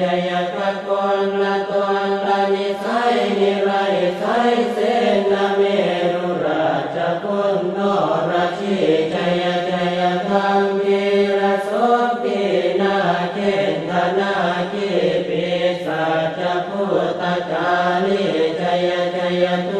ยชยพระกลละตนละนิสัยนิไรไสเสนาเมรุราชกุลโนราชีจยจยธรรมวีรสตีนาเกณฑนาคิปิสัจพุทธการีชยจยตุ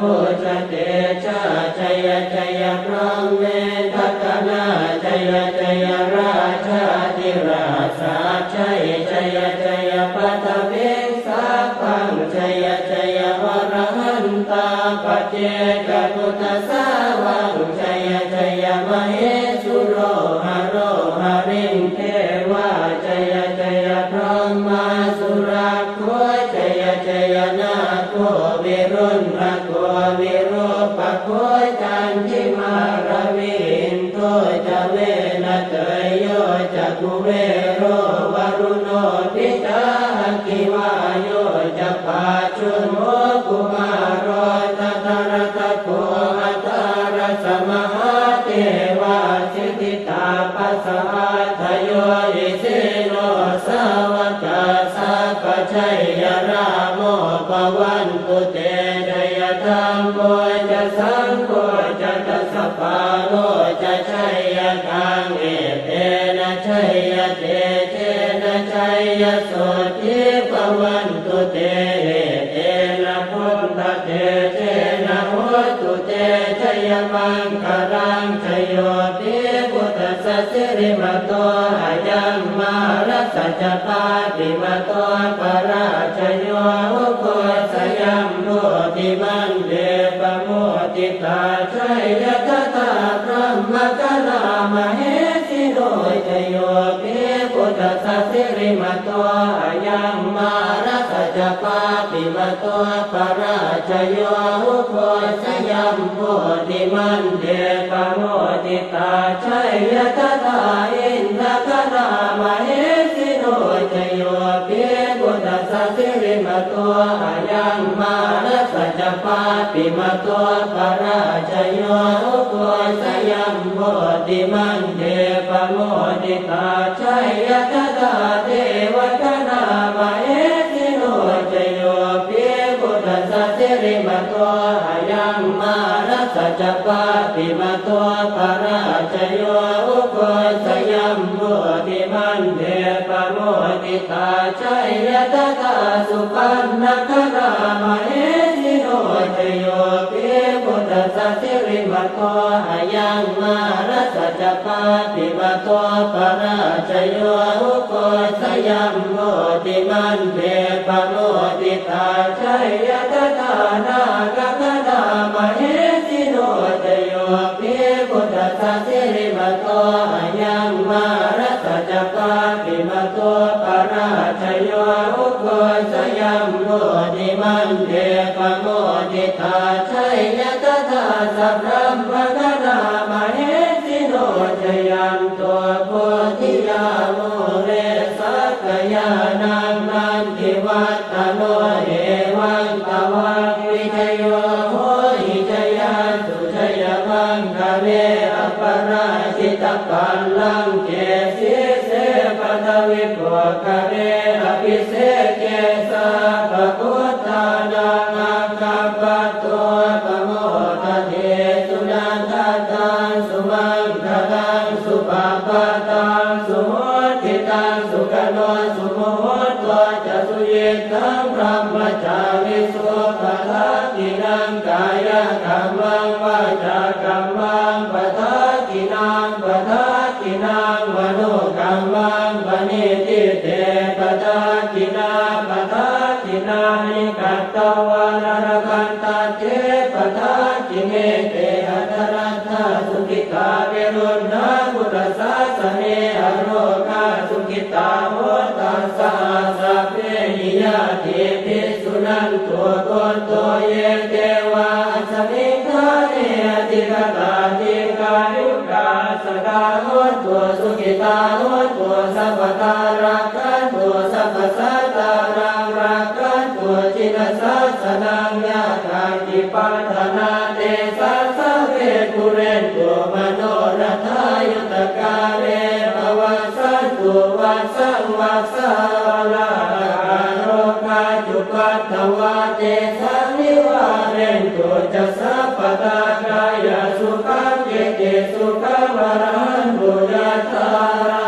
รภูชเตชะชยชยพรหมเมทัตนาชยชยราชาธิราชาชัยชยชยปัตเวสัพพังชยชยวรหันตาปเจกพุทธสาวังชยชยมเหสุโรหโรหริงเทวาชยชยพรหม เวโรวรุโนทิจาคิวายโยจะปาชุนโมกุมารโรตัตระตะโคอัตาระสมหาเทวาสิทธิตาปัสสะทโยอิสิโนสาวกาสัพชัยยราโมปวันตุเต เตชยมังคารังชโยติพุทธสัสสิริมโตอายัมมารัสจปาติมโตปราชโยอุโคสยัมโมติมันเดปโมติตาชัยยะตตาพระมกรามเหสิโนชโยติพุทธสัสสิริมโต จปาติมโตปราชโยโคสยัมโมติมันเดปโมติตาชัยยะตตาอินทกรามเหสิโนชโยติพุทธสัสสิริมโตอายังมารัสจปาปิมโตปราชโยโคสยัมโมติมันเดปโมติ สัจปาปิมโตปราชโยอุโคสยัมโมติมันเดปโมติตาชัยยตตาสุปันนครามเหสิโนชโยปิพุทธสัสิริมโตอายังมารัสจปาปิมโตปราชโยอุโคสยัมโมติมันเดปโมติตาชัยยตตานากคณามเห สัสสิริมโตอยังมารัสจปาปิมโตปราชโยอุโคสยัมโมติมันเดปโมติตาชัยยตตาสัพพะปะกนามเหสิโนจยันตัวโพธิยาโมเรสักยานังนันทิวัตโนเอวังตวังวิจโย วิปคะเรอภิเสเกสะปะพุทธานังอาคาปะตัวปะโมทะเทสุนันทตังสุมังคตังสุปาปะตังสุโมทิตังสุขโนสุโมหตัวจะสุเยตังพระมจามิสุปะทักกินังกายกรรมัง นังมโนกรรมังปณิทิเตปะทักินาปะทักินานิกัตตวานรคันตาเจปะทักิเมเตอัตรัตถสุขิกาเวรุณา ตัวสุขิตาโหตัวสัพพตารักขันตัวสัพพสัตตารังรักขันตัวจินสัสนังยาคาติปัฏนาเตสัสะเวทุเรนตัวมโนรัทายุตกาเรภวัสันตุวัสสังวัสาลาโรคาจุปัตถวาเตสันิวาเรนตุจะสัพพตากายสุขังเกเตสุขังวรัน บุญญาตารา